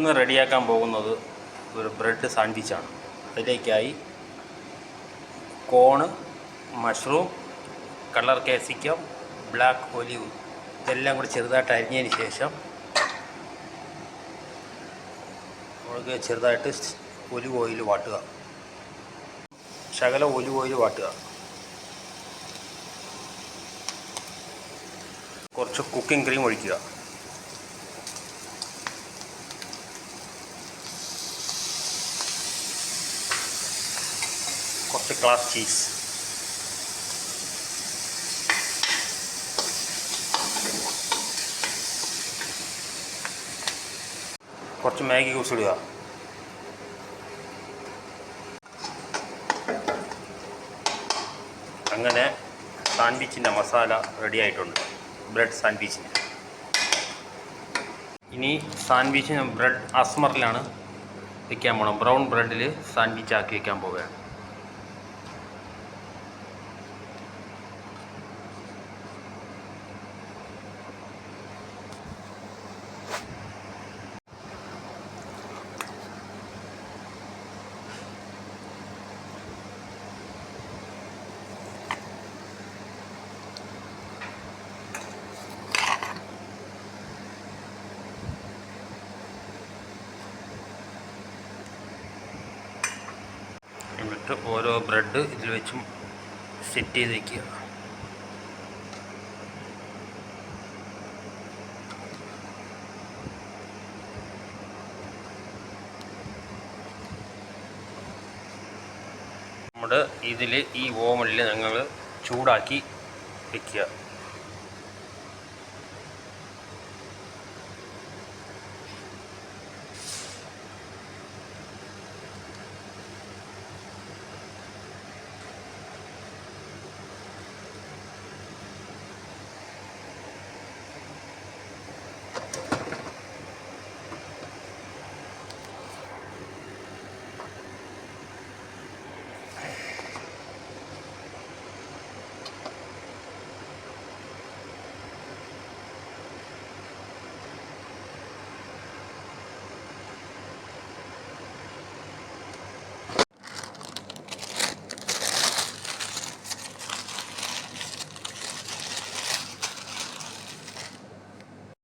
ഇന്ന് റെഡിയാക്കാൻ പോകുന്നത് ഒരു ബ്രെഡ് സാൻഡ്വിച്ചാണ്. അതിലേക്കായി corn mushroom colour capsicum black olive ഇതെല്ലാം കൂടി ചെറുതായിട്ട് അരിഞ്ഞതിന് ശേഷം മുളക് ചെറുതായിട്ട് ഒലിവ് ഓയിൽ വാട്ടുക. ശകല ഒലിവ് ഓയിൽ വാട്ടുക. കുറച്ച് കുക്കിംഗ് ക്രീം ഒഴിക്കുക. കുറച്ച് ക്ലാസ് ചീസ് കുറച്ച് മാഗി ക്യൂബ്സ് ഇടുക അങ്ങനെ സാൻഡ്വിച്ചിന്റെ മസാല റെഡി ആയിട്ടുണ്ട്. ബ്രെഡ് സാൻഡ്വിച്ചിന്. ഇനി സാൻഡ്വിച്ചിന് ബ്രെഡ് അസ്മറിലാണ് വെക്കാൻ പോകണം ബ്രൗൺ ബ്രെഡിൽ സാൻഡ്വിച്ച് ആക്കി വെക്കാൻ പോവുകയാണ്. എന്നിട്ട് ഓരോ ബ്രെഡ് ഇതിൽ വെച്ചും സെറ്റ് ചെയ്ത് വയ്ക്കുക നമ്മുടെ ഇതിൽ ഈ ഓവനിൽ ഞങ്ങൾ ചൂടാക്കി വെക്കുക.